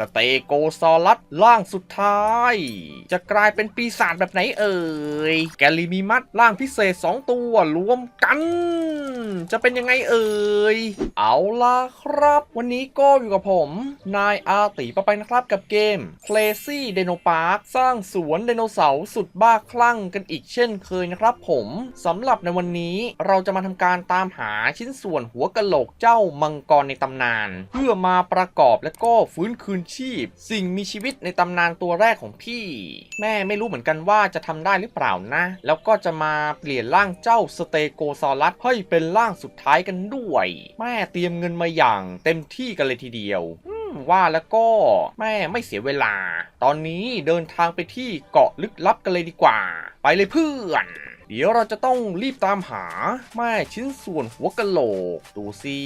สเตโกซอลัสร่างสุดท้าย จะกลายเป็นปีศาจแบบไหนเอ่ย แกลิมิมัสร่างพิเศษ 2 ตัวรวมกัน จะเป็นยังไงเอ่ย เอาล่ะครับ วันนี้ก็อยู่กับผม นายอาติปะไปนะครับกับเกม Crazy Dino Park สร้างสวนไดโนเสาร์สุดบ้าคลั่งกันอีกเช่นเคยนะครับผมสำหรับในวันนี้เราจะมาทำการตามหาชิ้นส่วนหัวกะโหลกเจ้ามังกรในตำนาน เพื่อมาประกอบและก็ฟื้นคืนชีพ สิ่งมีชีวิตในตำนานตัวแรกของพี่ แม่ไม่รู้เหมือนกันว่าจะทำได้หรือเปล่านะ แล้วก็จะมาเปลี่ยนร่างเจ้าสเตโกซอรัสให้เป็นร่างสุดท้ายกันด้วย แม่เตรียมเงินมาอย่างเต็มที่กันเลยทีเดียวว่าแล้วก็แม่ไม่เสียเวลา ตอนนี้เดินทางไปที่เกาะลึกลับกันเลยดีกว่า ไปเลยเพื่อน เดี๋ยวเราจะต้องรีบตามหา แม่ชิ้นส่วนหัวกะโหลก ดูสิ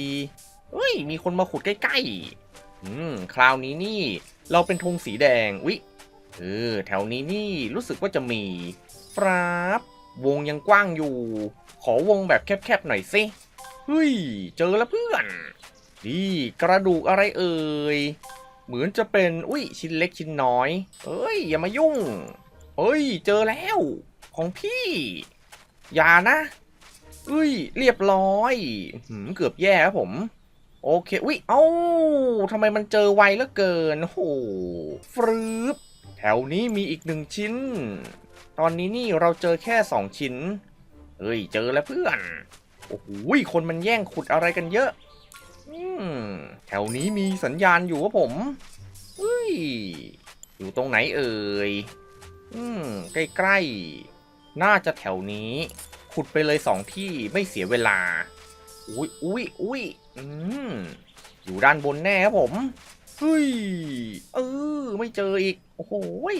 เฮ้ย มีคนมาขุดใกล้ ๆ อืม คราวนี้นี่ เราเป็นธงสีแดงวิเออแถวนี้นี่รู้สึกว่าจะมีปราบวงยังกว้างอยู่ ขอวงแบบแคบๆหน่อยสิเฮ้ย เจอแล้วเพื่อนนี่กระดูกอะไรเอ่ย เหมือนจะเป็น อุ้ยชิ้นเล็กชิ้นน้อย เอ้ย อย่ามายุ่งเฮ้ย เจอแล้ว ของพี่ อย่านะอุ้ย เรียบร้อยหืมเกือบแย่ครับผม โอเค อุ้ยเอ้าทำไมมันเจอไวเหลือเกินโหฟรึบแถวนี้มีอีกหนึ่งชิ้น ตอนนี้นี่เราเจอแค่สองชิ้น เฮ้ย เจอแล้วเพื่อน โอ้โหคนมันแย่งขุดอะไรกันเยอะอืมแถวนี้มีสัญญาณอยู่ครับผมเฮ้ย อยู่ตรงไหนเอ่ย อืม ใกล้ๆ น่าจะแถวนี้ ขุดไปเลยสองที่ไม่เสียเวลา อุ้ยอุ้ยอุ้ยอืมอยู่ด้านบนแน่ครับผมเฮ้ยเออไม่เจออีก โอ้โหย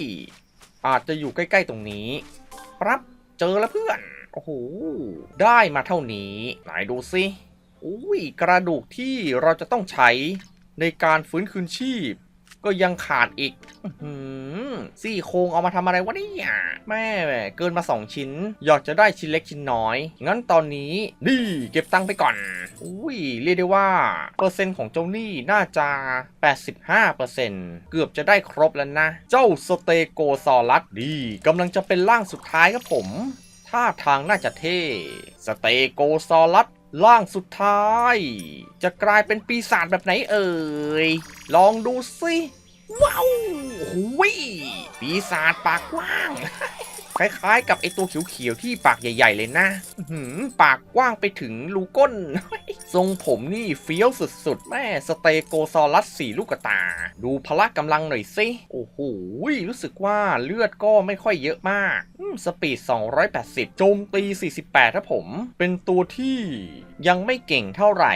อาจจะอยู่ใกล้ ๆ ตรงนี้ปั๊บเจอแล้วเพื่อน โอ้โห ได้มาเท่านี้ ไหนดูสิอุ้ยกระดูกที่เราจะต้องใช้ในการฟื้นคืนชีพ ก็ยังขาดอีก อื ซี่โครงเอามาทำอะไรวะเนี่ยแม่เกินมา 2 ชิ้น อยากจะได้ชิ้นเล็กชิ้นน้อย งั้นตอนนี้นี่เก็บตังค์ไปก่อน อุ้ยเรียกได้ว่า เปอร์เซ็นต์ของเจ้านี้น่าจะ 85%เกือบจะได้ครบแล้วนะ เจ้าสเตโกซอรัสดีกำลังจะเป็นร่างสุดท้ายครับผมท่าทางน่าจะเท่ สเตโกซอรัสร่างสุดท้าย จะกลายเป็นปีศาจแบบไหนเอ่ย ลองดูสิ ว้าวหุยปีศาจปากกว้าง คล้ายๆ กับไอตัวเขียวๆที่ปากใหญ่ ๆ เลยนะหือปากกว้างไปถึงรูก้น ทรงผมนี่เฟี้ยวสุดๆ แม่สเตโกซอรัสสี่ลูกตา ดูพละกำลังหน่อยสิ โอ้โห รู้สึกว่าเลือดก็ไม่ค่อยเยอะมากอืมสปีด 280 โจมตี 48ครับผม เป็นตัวที่ยังไม่เก่งเท่าไหร่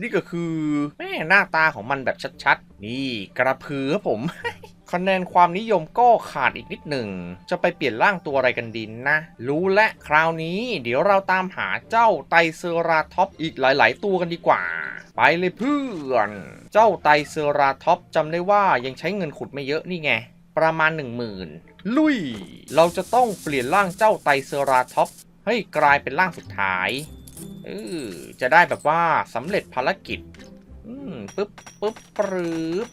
นี่ก็คือแม่หน้าตาของมันแบบชัดๆ นี่กระพือครับผม คะแนนความนิยมก็ขาดอีกนิดหนึ่ง จะไปเปลี่ยนร่างตัวอะไรกันดินนะ รู้และคราวนี้ เดี๋ยวเราตามหาเจ้าไตเซอราท็อปอีกหลายๆ ตัวกันดีกว่า ไปเลยเพื่อน เจ้าไตเซอราท็อปจำได้ว่ายังใช้เงินขุดไม่เยอะนี่ไงประมาณ 10,000 ลุย เราจะต้องเปลี่ยนร่างเจ้าไตเซอราท็อปให้กลายเป็นร่างสุดท้าย เออจะได้แบบว่าสำเร็จภารกิจอืมปึ๊บปึ๊บปรึบ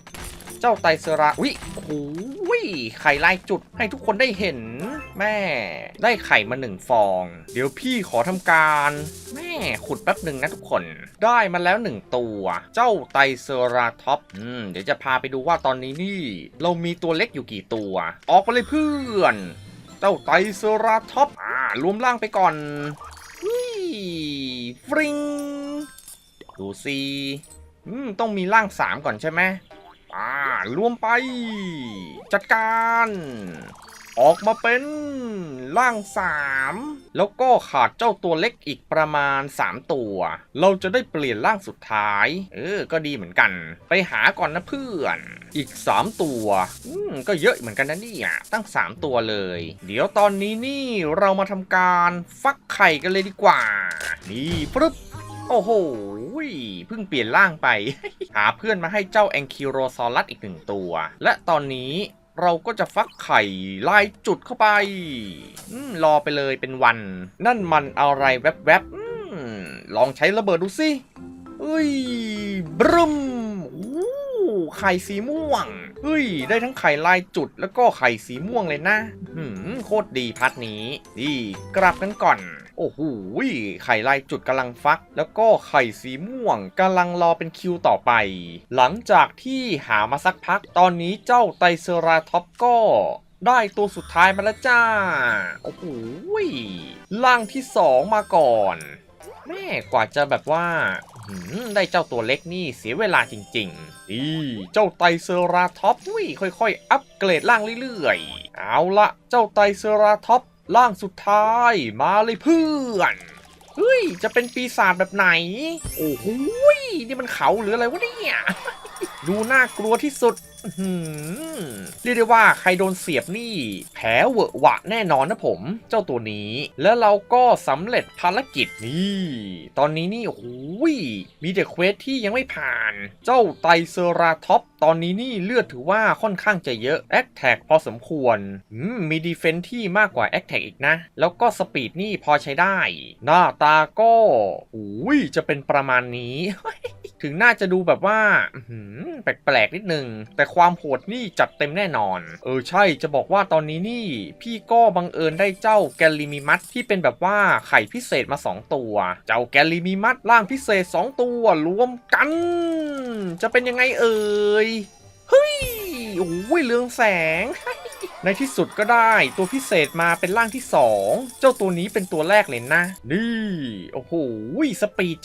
เจ้าไตเซราวิโอ้ยไข่ลายจุดให้ทุกคนได้เห็น แม่ ได้ไข่มาหนึ่งฟอง เดี๋ยวพี่ขอทำการ แม่ขุดแป๊บหนึ่งนะทุกคน ได้มาแล้วหนึ่งตัว เจ้าไตเซราท็อปอืมเดี๋ยวจะพาไปดูว่าตอนนี้นี่ เรามีตัวเล็กอยู่กี่ตัว ออกไปเลยเพื่อน เจ้าไตเซราท็อปอ่ารวมร่างไปก่อน ดูสิอืมต้องมีร่างสามก่อนใช่ไหมอ่ารวมไป จัดการ ออกมาเป็นร่างสามแล้วก็ขาดเจ้าตัวเล็กอีกประมาณ 3 ตัว เราจะได้เปลี่ยนร่างสุดท้าย เออ ก็ดีเหมือนกัน ไปหาก่อนนะเพื่อน อีก 3 ตัว อืม ก็เยอะเหมือนกันนะเนี่ยตั้ง 3 ตัวเลย เดี๋ยวตอนนี้นี่เรามาทำการฟักไข่กันเลยดีกว่า นี่ปึ๊บ โอ้โห เพิ่งเปลี่ยนร่างไป หาเพื่อนมาให้เจ้าแองคิโรซอรัสอีกหนึ่งตัว และตอนนี้เราก็จะฟักไข่ลายจุดเข้าไปอรอไปเลยเป็นวัน นั่นมันอะไรแวบๆลองใช้ระเบิดดูสิเอ้ยบรึมอู้ไข่สีม่วง เฮ้ย ได้ทั้งไข่ลายจุดแล้วก็ไข่สีม่วงเลยนะ หืม โคตรดีพัดนี้ ดีกลับกันก่อน โอ้โห ไข่ลายจุดกำลังฟัก แล้วก็ไข่สีม่วงกำลังรอเป็นคิวต่อไป หลังจากที่หามาสักพัก ตอนนี้เจ้าไตรเซราท็อปก็ได้ตัวสุดท้ายมาแล้วจ้า โอ้โหล่างที่สองมาก่อน แม่กว่าจะแบบว่า ได้เจ้าตัวเล็กนี่เสียเวลาจริงๆดีเจ้าไตเซราท็อปวุ้ยค่อยๆ อัปเกรดล่างเรื่อยๆ เอาละเจ้าไตเซราท็อปล่างสุดท้ายมาเลยเพื่อนเฮ้ย จะเป็นปีศาจแบบไหน โอ้โหยนี่มันเขาหรืออะไรวะเนี่ย ดูน่ากลัวที่สุด เรียกได้ว่าใครโดนเสียบนี่ แผลเวอะหวะแน่นอนนะผม เจ้าตัวนี้ แล้วเราก็สำเร็จภารกิจนี่ ตอนนี้นี่โอ้โยมีแต่เควสที่ยังไม่ผ่าน เจ้าไตรเซราท็อปตอนนี้นี่เลือดถือว่าค่อนข้างจะเยอะแอคแท็กพอสมควรมมีดีเฟนที่มากกว่าแอคแท็กอีกนะ แล้วก็สปีดนี่พอใช้ได้ หน้าตาก็โอ้ยจะเป็นประมาณนี้ ถึงน่าจะดูแบบว่าแปลกๆนิดนึง แต่ความโหดนี่จัดเต็มแน่นอน เออใช่จะบอกว่าตอนนี้นี่ พี่ก็บังเอิญได้เจ้าแกลลิมิมัสที่เป็นแบบว่าไข่พิเศษมา 2 ตัว เจ้าแกลลิมิมัสร่างพิเศษ 2 ตัวรวมกัน จะเป็นยังไงเอ่ยเฮ้ยโอ้ยเรืองแสง ในที่สุดก็ได้ตัวพิเศษมาเป็นร่างที่ 2 เจ้าตัวนี้เป็นตัวแรกเลยนะ นี่ โอ้โหสปีด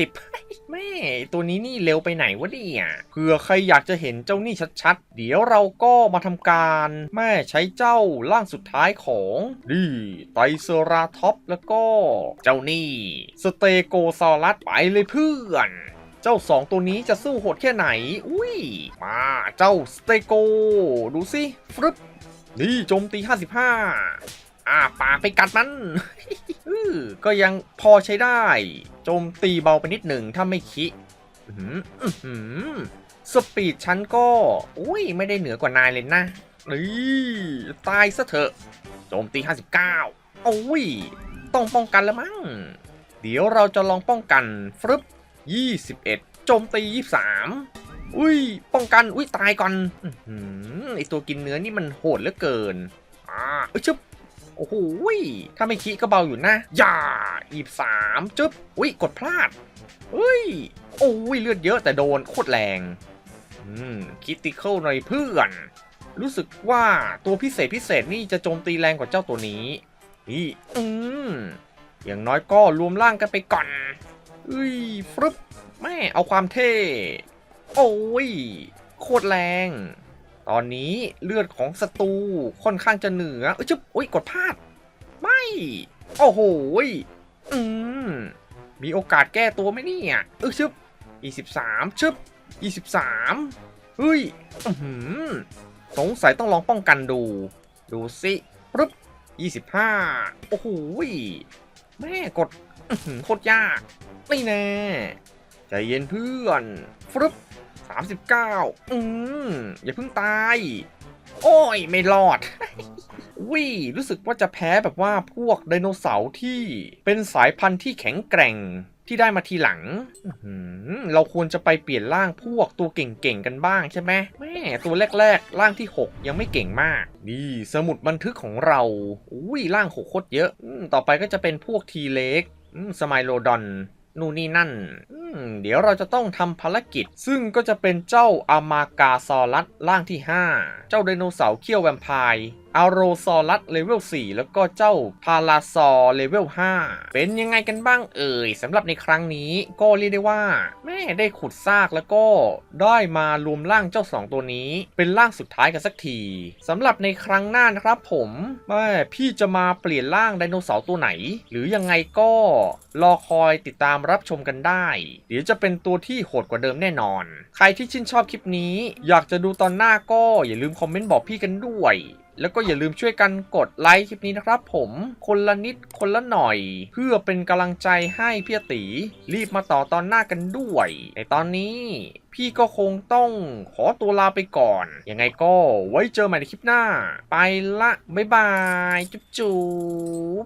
770 แม่ ตัวนี้นี่เร็วไปไหนวะเนี่ยเผื่อใครอยากจะเห็นเจ้านี่ชัดๆ เดี๋ยวเราก็มาทำการ แม่ใช้เจ้าร่างสุดท้ายของนี่ไตรเซราท็อปแล้วก็ เจ้านี่สเตโกซอรัสไปเลยเพื่อน เจ้าสองตัวนี้จะสู้โหดแค่ไหน อุ้ย มาเจ้าสเตโก ดูสิฟรึบนี่โจมตี 55 อ่าปากไปกัดมันอื้อก็ยังพอใช้ได้ โจมตีเบาไปนิดหนึ่งถ้าไม่คิอื้อหืออื้อหือสปีดฉันก็ อุ้ย ไม่ได้เหนือกว่านายเลยนะนี่ตายซะเถอะ โจมตี 59โอ้ย ต้องป้องกันแล้วมั้ง เดี๋ยวเราจะลองป้องกันฟรึบ 21 โจมตี 23 อุ้ย ป้องกัน อุ้ย ตายก่อนอื้ออไอตัวกินเนื้อนี่มันโหดเหลือเกิน อ่าเอ้ยชึบโอ้โหถ้าไม่คิก็เบาอยู่นะอย่าอีบสามจึ๊บ อุ้ย กดพลาดเฮ้ย โอ้ย เลือดเยอะแต่โดนโคตรแรง อืม คิติเคิลหน่อยเพื่อน รู้สึกว่าตัวพิเศษพิเศษนี่จะโจมตีแรงกว่าเจ้าตัวนี้ นี่ อืม อย่างน้อยก็รวมร่างกันไปก่อน อุ้ยฟรึบแม่เอาความเท่ โอ้ย โคตรแรง ตอนนี้เลือดของศัตรูค่อนข้างจะเหนือเอ้ยจุ๊บอุ้ยกดพลาด ไม่ โอ้โหยอืมมีโอกาสแก้ตัวไหมเนี่ยเออชึบยี่สิบสามชึบยี่สิบสามเฮ้ยอือหือสงสัยต้องลองป้องกันดู ดูสิปึ๊บยี่สิบห้าโอ้โหยแม่กดโคตรยาก ไม่แน่ ใจเย็นเพื่อนฟรึบสามสิบเก้าอืมอย่าเพิ่งตาย โอ้ย ไม่รอดวิรู้สึกว่าจะแพ้แบบว่าพวกไดโนเสาร์ที่เป็นสายพันธุ์ที่แข็งแกร่งที่ได้มาทีหลังอื้อหือเราควรจะไปเปลี่ยนร่างพวกตัวเก่งๆกันบ้างใช่ไหมแม่ตัวแรกๆ ร่างที่ 6 ยังไม่เก่งมาก นี่สมุดบันทึกของเรา อุ้ยร่างหกโคตรเยอะอมต่อไปก็จะเป็นพวกทีเล็กสมายโลดอน นู่นนี่นั่น เดี๋ยวเราจะต้องทำภารกิจ ซึ่งก็จะเป็นเจ้าอามากาซอรัสร่างที่ 5 เจ้าไดโนเสาร์เขี้ยวแวมไพร์อาโรซอรัสเลเวล 4 แล้วก็เจ้าพาราซอเลเวล 5 เป็นยังไงกันบ้างเอ่ยสำหรับในครั้งนี้ก็เรียกได้ว่า แม่ได้ขุดซากแล้วก็ได้มารวมร่างเจ้า 2 ตัวนี้ เป็นร่างสุดท้ายกันสักทีสำหรับในครั้งหน้านะครับผมแม่พี่จะมาเปลี่ยนร่างไดโนเสาร์ตัวไหน หรือยังไงก็รอคอยติดตามรับชมกันได้ เดี๋ยวจะเป็นตัวที่โหดกว่าเดิมแน่นอน ใครที่ชื่นชอบคลิปนี้ อยากจะดูตอนหน้าก็อย่าลืมคอมเมนต์บอกพี่กันด้วย แล้วก็อย่าลืมช่วยกันกดไลค์คลิปนี้นะครับผมคนละนิดคนละหน่อย เพื่อเป็นกำลังใจให้พี่ตีรีบมาต่อตอนหน้ากันด้วย ในตอนนี้พี่ก็คงต้องขอตัวลาไปก่อน ยังไงก็ไว้เจอใหม่ในคลิปหน้า ไปละ บ๊ายบาย จุ๊บจุ๊บ